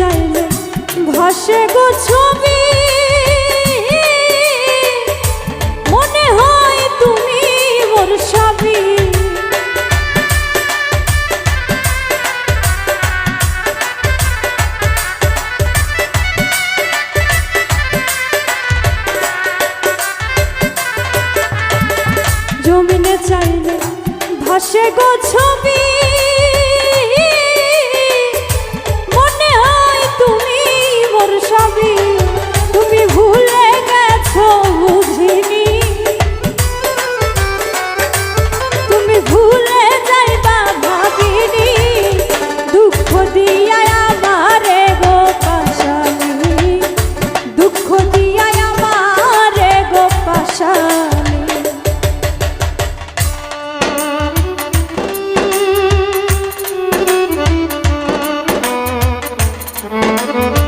চাইলে ভাসে গো ছবি। Música